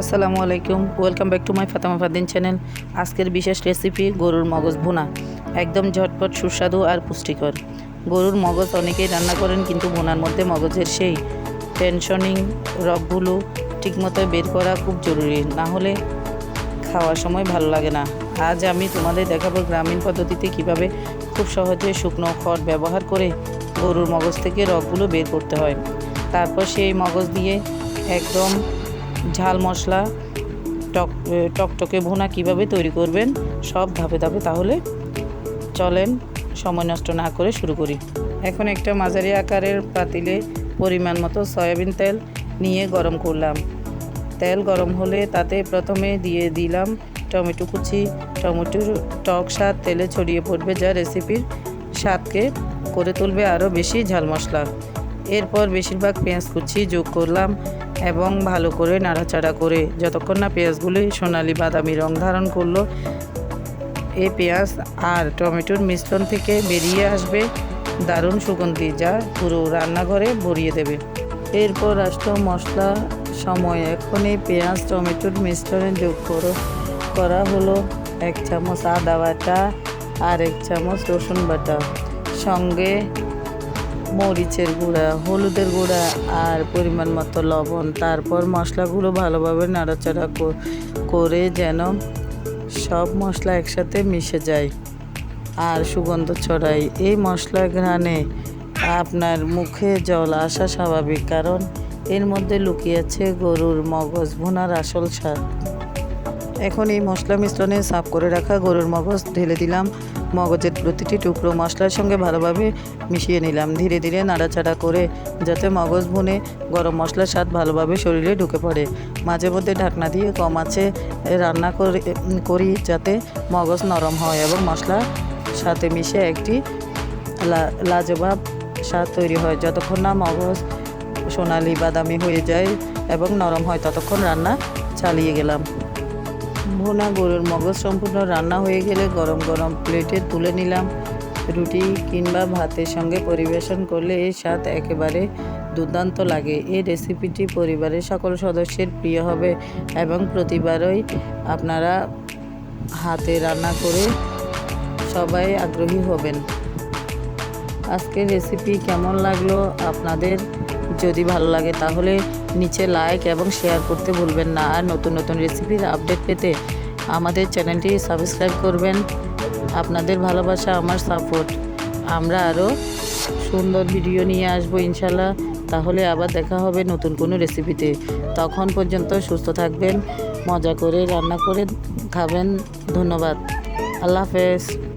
আসসালামু আলাইকুম। Welcome back to my Fatema Fadin channel আজকের বিশেষ রেসিপি গরুর মগজ ভুনা। একদম ঝটপট, সুস্বাদু আর পুষ্টিকর। গরুর মগজ অনেকেই রান্না করেন, কিন্তু ভুনার মধ্যে মগজের সেই টেনশনিং রগগুলো ঠিকমতো বের করা খুব জরুরি। না হলে খাওয়ার সময় ভালো লাগে না। আজ আমি তোমাদের দেখাবো গ্রামীণ পদ্ধতিতে কীভাবে খুব সহজে শুকনো খড় ব্যবহার করে গরুর মগজ থেকে রগগুলো বের করতে হয়। তারপর সেই মগজ দিয়ে একদম ঝাল মশলা, টক টকটকে ভুনা কীভাবে তৈরি করবেন, সব ধাপে ধাপে তাহলে চলেন, সময় নষ্ট না করে শুরু করি। এখন একটা মাঝারি আকারের পাতিলে পরিমাণ মতো সয়াবিন তেল নিয়ে গরম করলাম। তেল গরম হলে তাতে প্রথমে দিয়ে দিলাম টমেটো কুচি। টমেটোর টক স্বাদ তেলে ছড়িয়ে পড়বে যা রেসিপির স্বাদকে করে তুলবে আরও বেশি ঝাল মশলা। এরপর বেশিরভাগ পেঁয়াজ কুচি যোগ করলাম এবং ভালো করে নাড়াচাড়া করে যতক্ষণ না পেঁয়াজগুলি সোনালি বাদামি রং ধারণ করল এই পেঁয়াজ আর টমেটোর মিশ্রণ থেকে বেরিয়ে আসবে দারুণ সুগন্ধি যা পুরো রান্নাঘরে ভরিয়ে দেবে। এরপর রাষ্ট্র মশলা সময়। এখন এই পেঁয়াজ, টমেটোর মিশ্রণে যোগ করো, করা হলো এক চামচ আদা বাটা আর এক চামচ রসুন বাটা। সঙ্গে মরিচের গুঁড়া, হলুদের গুঁড়া আর পরিমাণ মতো লবণ। তারপর মশলাগুলো ভালোভাবে নাড়াচাড়া কর- যেন সব মশলা একসাথে মিশে যায়। আর সুগন্ধ ছড়ায় এই মশলা ঘ্রাণে আপনার মুখে জল আসা স্বাভাবিক, কারণ এর মধ্যে লুকিয়েছে গরুর মগজ ভুনার আসল স্বাদ। এখন এই মশলা মিশ্রণে সাফ করে রাখা গরুর মগজ ঢেলে দিলাম। মগজের প্রতিটি টুকরো মশলার সঙ্গে ভালোভাবে মিশিয়ে নিলাম। ধীরে ধীরে নাড়াচাড়া করে যাতে মগজ ভুনে গরম মশলার স্বাদ ভালোভাবে শরীরে ঢুকে পড়ে। মাঝে মধ্যে ঢাকনা দিয়ে কম আছে রান্না করে, করি যাতে মগজ নরম হয় এবং মশলা সাথে মিশে একটি লাজবাব স্বাদ তৈরি হয়। যতক্ষণ না মগজ সোনালি বাদামি হয়ে যায় এবং নরম হয়, ততক্ষণ রান্না চালিয়ে গেলাম। ভুনা গরুর মগজ সম্পূর্ণ রান্না হয়ে গেলে গরম গরম প্লেটে তুলে নিলাম। রুটি কিংবা ভাতের সঙ্গে পরিবেশন করলে এই স্বাদ একেবারে দুর্দান্ত লাগে। এই রেসিপিটি পরিবারের সকল সদস্যের প্রিয় হবে এবং প্রতিবারই আপনারা হাতে রান্না করে সবাই আগ্রহী হবেন। আজকের রেসিপি কেমন লাগল আপনাদের? যদি ভালো লাগে তাহলে নিচে লাইক এবং শেয়ার করতে ভুলবেন না। আর নতুন নতুন রেসিপির আপডেট পেতে আমাদের চ্যানেলটি সাবস্ক্রাইব করবেন। আপনাদের ভালোবাসা, আমার সাপোর্ট আমরা আরও সুন্দর ভিডিও নিয়ে আসব ইনশাল্লাহ তাহলে আবার দেখা হবে নতুন কোনো রেসিপিতে তখন পর্যন্ত সুস্থ থাকবেন, মজা করে রান্না করে খাবেন। ধন্যবাদ। আল্লাহ হাফেজ।